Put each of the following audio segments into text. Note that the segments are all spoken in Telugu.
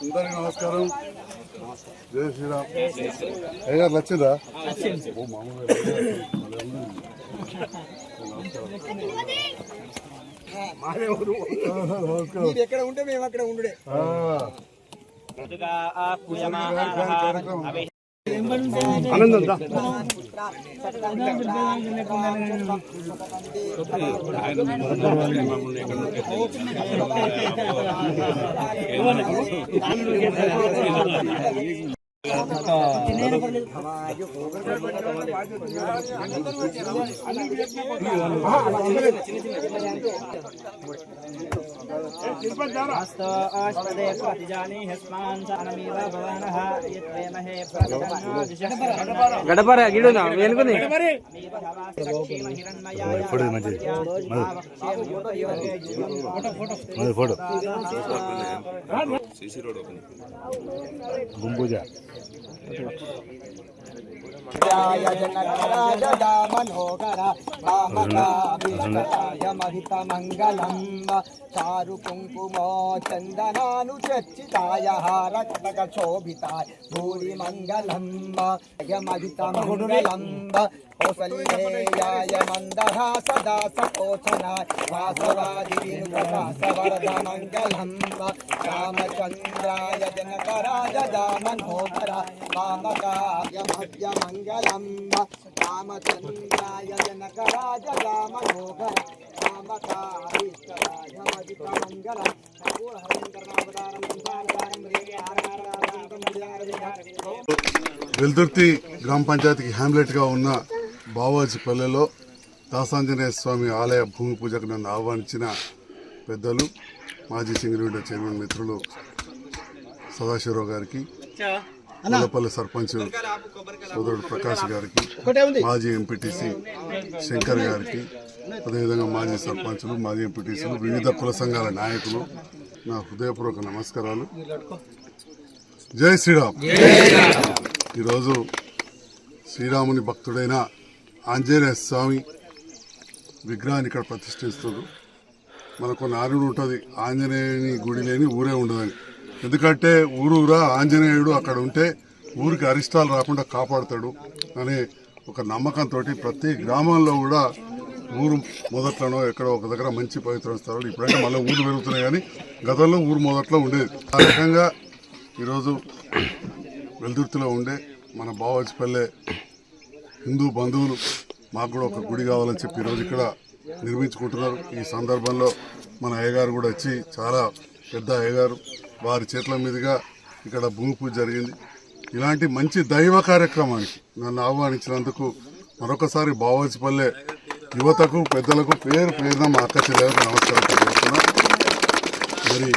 అందరికి నమస్కారం. జై శ్రీరామ్. అయ్యారు నచ్చిందా? ఓ ఎక్కడ ఉంటే మేము అక్కడ ఆనందం దా. గడపర గిడునా? మేలుకుని ఫోటో మంచిది ఫోటో గుంబూజ. మనోహర రామకాయ మహిత మంగళం చారు కుంకుమో చందనాను చర్చితాయ హారకటక శోభితాయ. భూరి మంగళం మహిత మంగళం కౌసల్యేయాయ మందహాస దాస కోచనాయ వాసవాది వినుకాసవరద మంగళం రామచంద్రాయ జనకరాజ వెల్దుర్తి గ్రామ పంచాయతీకి హ్యామ్లెట్గా ఉన్న బావాజీపల్లెలో దాసాంజనేయ స్వామి ఆలయ భూమి పూజకు నన్ను ఆహ్వానించిన పెద్దలు మాజీ సింగిరివిడ చైర్మన్ మిత్రులు సదాశివరావు గారికి. ముల్లపల్లి సర్పంచ్ సోదరుడు ప్రకాష్ గారికి మాజీ ఎంపీటీసీ శంకర్ గారికి అదేవిధంగా మాజీ సర్పంచులు మాజీ ఎంపీటీసీలు వివిధ కుల సంఘాల నాయకులు నా హృదయపూర్వక నమస్కారాలు. జై శ్రీరామ్. ఈరోజు శ్రీరాముని భక్తుడైన ఆంజనేయ స్వామి విగ్రహాన్ని ఇక్కడ ప్రతిష్ఠిస్తున్నారు. మనకు నారుడు ఉంటుంది ఆంజనేయుని గుడి లేని ఊరే ఉండదని. ఎందుకంటే ఊరూరా ఆంజనేయుడు అక్కడ ఉంటే ఊరికి అరిష్టాలు రాకుండా కాపాడుతాడు అనే ఒక నమ్మకంతో ప్రతి గ్రామంలో కూడా ఊరు మొదట్లోనో ఎక్కడో ఒక దగ్గర మంచి పవిత్ర స్థలాలు ఇప్పుడంటే మళ్ళీ ఊరు పెరుగుతున్నాయి కానీ గతంలో ఊరు మొదట్లో ఉండేది. ఆ రకంగా ఈరోజు వెల్దుర్తిలో ఉండే మన బావచ్చిపల్లె హిందూ బంధువులు మాకు కూడా ఒక గుడి కావాలని చెప్పి ఈరోజు ఇక్కడ నిర్మించుకుంటున్నారు. ఈ సందర్భంలో మన అయ్యగారు కూడా వచ్చి చాలా పెద్ద అయ్యగారు. వారి చేతుల మీదుగా ఇక్కడ భూమి పూజ జరిగింది. ఇలాంటి మంచి దైవ కార్యక్రమానికి నన్ను ఆహ్వానించినందుకు మరొకసారి బావోజిపల్లె యువతకు పెద్దలకు పేరు పేరున మా అక్క చెల్లెలకు నమస్కారం తెలియజేస్తున్నా. మరి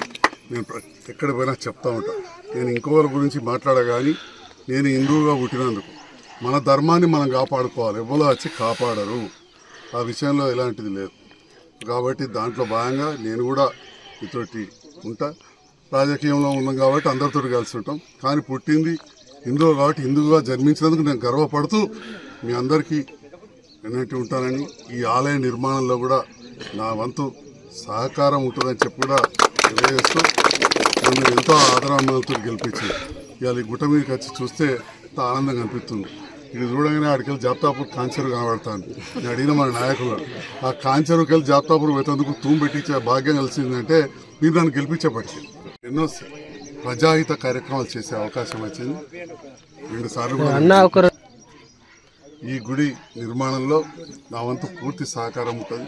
నేను ఎక్కడ పోయినా చెప్తా ఉంటా. నేను ఇంకొకరి గురించి మాట్లాడగాని నేను హిందువుగా పుట్టినందుకు మన ధర్మాన్ని మనం కాపాడుకోవాలి. ఎవరో వచ్చి కాపాడరు. ఆ విషయంలో ఎలాంటిది లేదు. కాబట్టి దాంట్లో భాగంగా నేను కూడా ఇతోటి ఉంటా. రాజకీయంలో ఉన్నాం కాబట్టి అందరితో కలిసి ఉంటాం. కానీ పుట్టింది హిందువు కాబట్టి హిందువుగా జన్మించినందుకు నేను గర్వపడుతూ మీ అందరికీ ఎన్నట్టు ఉంటానని ఈ ఆలయ నిర్మాణంలో కూడా నా వంతు సహకారం ఉంటుందని చెప్పి కూడా తెలియజేస్తూ నన్ను ఎంతో ఆదరామలతో గెలిపించింది. ఇవాళ ఈ గుట్ట మీదకి వచ్చి చూస్తే ఎంత ఆనందంగా అనిపిస్తుంది. ఇది చూడగానే ఆడికెళ్ళి జాప్తాపూర్ కాంచెరు కనబడతాను నేను అడిగిన మన నాయకులు ఆ కాంచెరుకెళ్ళి జాప్తాపూర్ పోయేందుకు తూం పెట్టించే భాగ్యం కలిసిందంటే మీరు నన్ను గెలిపించేపటికి ఎన్నో ప్రజాహిత కార్యక్రమాలు చేసే అవకాశం వచ్చింది. రెండు సార్లు ఈ గుడి నిర్మాణంలో నా వంతు పూర్తి సహకారం ఉంటుంది.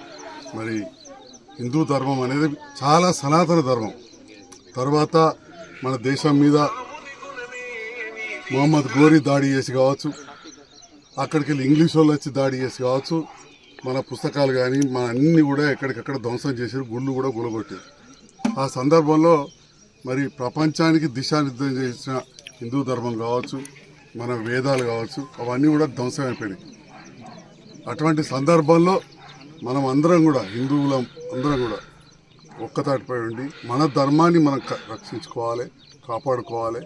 మరి హిందూ ధర్మం అనేది చాలా సనాతన ధర్మం. తర్వాత మన దేశం మీద మొహమ్మద్ గోరీ దాడి చేసి కావచ్చు అక్కడికి వెళ్ళి ఇంగ్లీష్ వాళ్ళు వచ్చి దాడి చేసి కావచ్చు మన పుస్తకాలు కానీ మన అన్ని కూడా ఎక్కడికక్కడ ధ్వంసం చేశారు గుళ్ళు కూడా గులగొట్టారు. ఆ సందర్భంలో మరి ప్రపంచానికి దిశానిర్దేశం చేసిన హిందూ ధర్మం కావచ్చు మన వేదాలు కావచ్చు అవన్నీ కూడా ధ్వంసమైపోయినాయి అటువంటి సందర్భంలో మనం అందరం కూడా హిందువులం అందరం కూడా ఒక్కతాటిపై ఉండి మన ధర్మాన్ని మనం క- రక్షించుకోవాలి కాపాడుకోవాలి.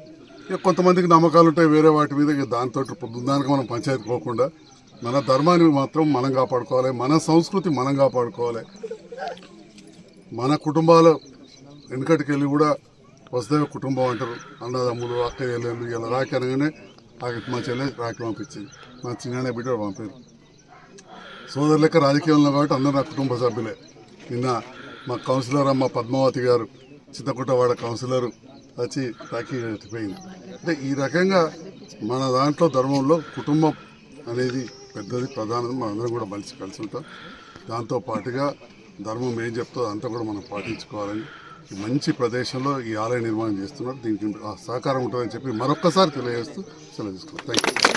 ఇక కొంతమందికి నమ్మకాలు ఉంటాయి వేరే వాటి మీద ఇక దాంతో పొద్దుదానికి మనం పంచాయతీ పోకుండా మన ధర్మాన్ని మాత్రం మనం కాపాడుకోవాలి మన సంస్కృతి మనం కాపాడుకోవాలి. మన కుటుంబాలు వెనుకటికి వెళ్ళి కూడా వస్తే కుటుంబం అంటారు. అన్నదమ్ములు అక్క చెల్లెళ్ళు ఇలా రాఖీ అనగానే రాఖీ మా చెల్లె రాఖీ పంపించింది. మా చిన్న బిడ్డ పంపారు. సోదరు లెక్క రాజకీయంలో కాబట్టి అందరూ నా కుటుంబ సభ్యులే. నిన్న మా కౌన్సిలర్ అమ్మ పద్మావతి గారు చిత్తకుట్టవాడ కౌన్సిలర్ వచ్చి రాఖీ ఎత్తిపోయింది అంటే ఈ రకంగా మన దాంట్లో ధర్మంలో కుటుంబం అనేది పెద్దది ప్రధానది. మనందరం కూడా మలిసి కలిసి ఉంటాం. దాంతో పాటుగా ధర్మం ఏం చెప్తుందో అంతా కూడా మనం పాటించుకోవాలని మంచి ప్రదేశంలో ఈ ఆలయ నిర్మాణం చేస్తున్నారు. దీనికి సహకారం ఉంటుందని చెప్పి మరొక్కసారి తెలియజేస్తూ సెలవు తీసుకున్నాం థ్యాంక్ యూ